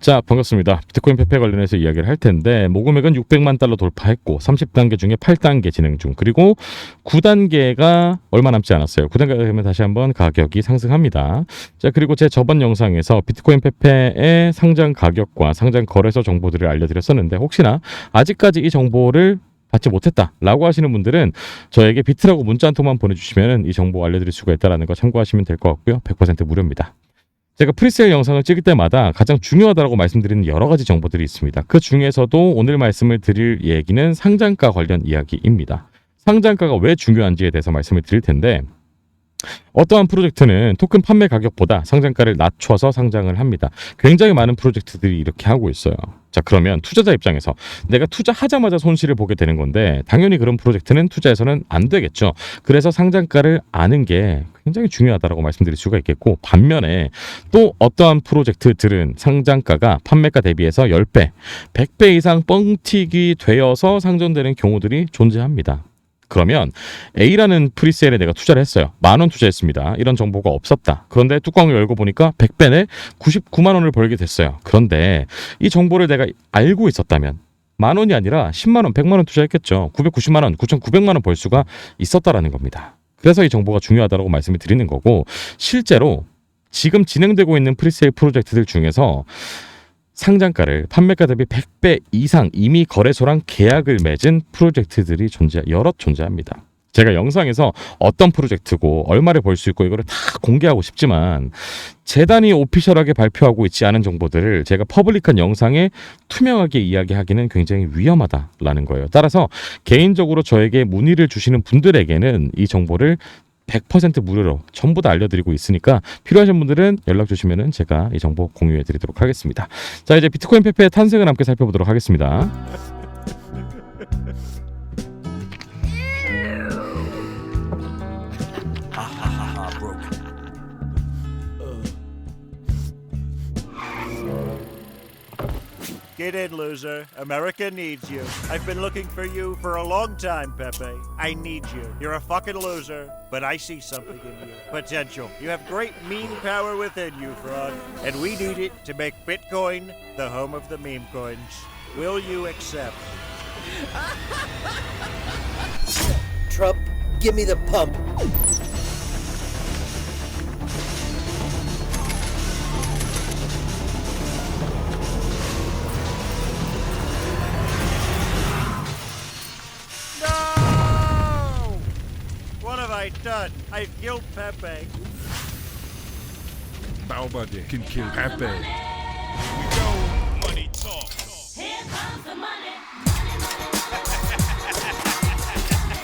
자, 반갑습니다. 비트코인 페페 관련해서 이야기를 할 텐데 모금액은 600만 달러 돌파했고 30단계 중에 8단계 진행 중 그리고 9단계가 얼마 남지 않았어요. 9단계 되면 다시 한번 가격이 상승합니다. 자, 그리고 제 저번 영상에서 비트코인 페페의 상장 가격과 상장 거래소 정보들을 알려드렸었는데 혹시나 아직까지 이 정보를 받지 못했다라고 하시는 분들은 저에게 비트라고 문자 한 통만 보내주시면 이 정보 알려드릴 수가 있다는 거 참고하시면 될 것 같고요. 100% 무료입니다. 제가 프리세일 영상을 찍을 때마다 가장 중요하다고 말씀드리는 여러 가지 정보들이 있습니다. 그 중에서도 오늘 말씀을 드릴 얘기는 상장가 관련 이야기입니다. 상장가가 왜 중요한지에 대해서 말씀을 드릴 텐데 어떠한 프로젝트는 토큰 판매 가격보다 상장가를 낮춰서 상장을 합니다. 굉장히 많은 프로젝트들이 이렇게 하고 있어요. 자, 그러면 투자자 입장에서 내가 투자하자마자 손실을 보게 되는 건데 당연히 그런 프로젝트는 투자해서는 안 되겠죠. 그래서 상장가를 아는 게 굉장히 중요하다고 말씀드릴 수가 있겠고 반면에 또 어떠한 프로젝트들은 상장가가 판매가 대비해서 10배, 100배 이상 뻥튀기 되어서 상전되는 경우들이 존재합니다. 그러면 A라는 프리세일에 내가 투자를 했어요. 만 원 투자했습니다. 이런 정보가 없었다. 그런데 뚜껑을 열고 보니까 100배네 99만 원을 벌게 됐어요. 그런데 이 정보를 내가 알고 있었다면 만 원이 아니라 10만 원, 100만 원 투자했겠죠. 990만 원, 9,900만 원 벌 수가 있었다라는 겁니다. 그래서 이 정보가 중요하다고 말씀을 드리는 거고 실제로 지금 진행되고 있는 프리세일 프로젝트들 중에서 상장가를 판매가 대비 100배 이상 이미 거래소랑 계약을 맺은 프로젝트들이 존재 여럿 존재합니다. 제가 영상에서 어떤 프로젝트고 얼마를 벌 수 있고 이거를 다 공개하고 싶지만 재단이 오피셜하게 발표하고 있지 않은 정보들을 제가 퍼블릭한 영상에 투명하게 이야기하기는 굉장히 위험하다라는 거예요. 따라서 개인적으로 저에게 문의를 주시는 분들에게는 이 정보를 100% 무료로 전부 다 알려드리고 있으니까 필요하신 분들은 연락 주시면은 제가 이 정보 공유해 드리도록 하겠습니다. 자 이제 비트코인 페페의 탄생을 함께 살펴보도록 하겠습니다. Get in, loser. America needs you. I've been looking for you for a long time, Pepe. I need you. You're a fucking loser, but I see something in you. Potential. You have great mean power within you, fraud. And we need it to make Bitcoin the home of the meme coins. Will you accept? Trump, give me the pump. I done? I've killed Pepe. Nobody can kill Pepe. Here comes the money.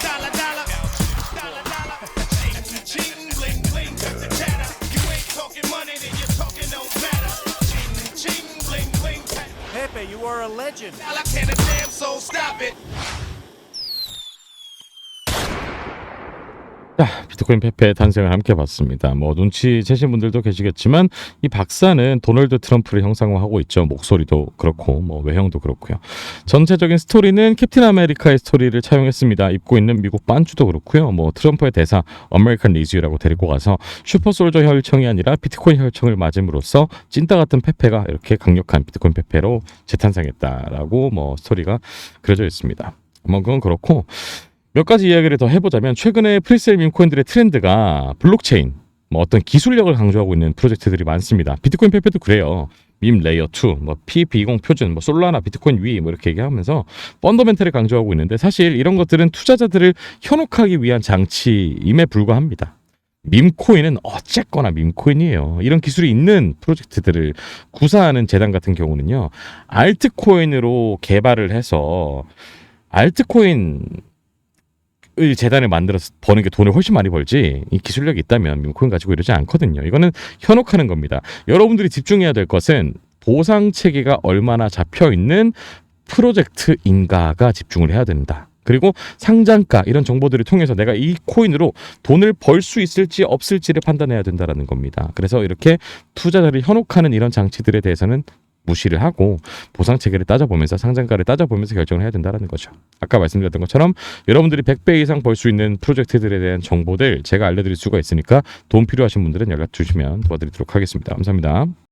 dollar, dollar, dollar, dollar. Ching, ching, bling, bling, the chatter. You ain't talking money, then you're talking no matter. Ching, ching, bling, bling, Pepe, you are a legend. dollar can a damn soul stop it. 비트코인 페페의 탄생을 함께 봤습니다. 뭐 눈치채신 분들도 계시겠지만 이 박사는 도널드 트럼프를 형상화하고 있죠. 목소리도 그렇고 뭐 외형도 그렇고요. 전체적인 스토리는 캡틴 아메리카의 스토리를 차용했습니다. 입고 있는 미국 반주도 그렇고요. 뭐 트럼프의 대사 아메리칸 리즈라고 데리고 가서 슈퍼솔저 혈청이 아니라 비트코인 혈청을 맞음으로써 찐따 같은 페페가 이렇게 강력한 비트코인 페페로 재탄생했다라고 뭐 스토리가 그려져 있습니다. 뭐 그건 그렇고 몇 가지 이야기를 더 해보자면 최근에 프리세일 밈코인들의 트렌드가 블록체인, 뭐 어떤 기술력을 강조하고 있는 프로젝트들이 많습니다. 비트코인 페페도 그래요. 밈 레이어 2, 뭐 P220 표준, 뭐 솔라나, 비트코인 위, 뭐 이렇게 얘기하면서 펀더멘털을 강조하고 있는데 사실 이런 것들은 투자자들을 현혹하기 위한 장치임에 불과합니다. 밈코인은 어쨌거나 밈코인이에요. 이런 기술이 있는 프로젝트들을 구사하는 재단 같은 경우는요, 알트코인으로 개발을 해서 알트코인 을 재단을 만들어서 버는 게 돈을 훨씬 많이 벌지 이 기술력이 있다면 밈코인 가지고 이러지 않거든요. 이거는 현혹하는 겁니다. 여러분들이 집중해야 될 것은 보상 체계가 얼마나 잡혀 있는 프로젝트인가가 집중을 해야 된다. 그리고 상장가 이런 정보들을 통해서 내가 이 코인으로 돈을 벌 수 있을지 없을지를 판단해야 된다라는 겁니다. 그래서 이렇게 투자자를 현혹하는 이런 장치들에 대해서는 무시를 하고 보상 체계를 따져보면서 상장가를 따져보면서 결정을 해야 된다라는 거죠. 아까 말씀드렸던 것처럼 여러분들이 100배 이상 벌 수 있는 프로젝트들에 대한 정보들 제가 알려드릴 수가 있으니까 돈 필요하신 분들은 연락 주시면 도와드리도록 하겠습니다. 감사합니다.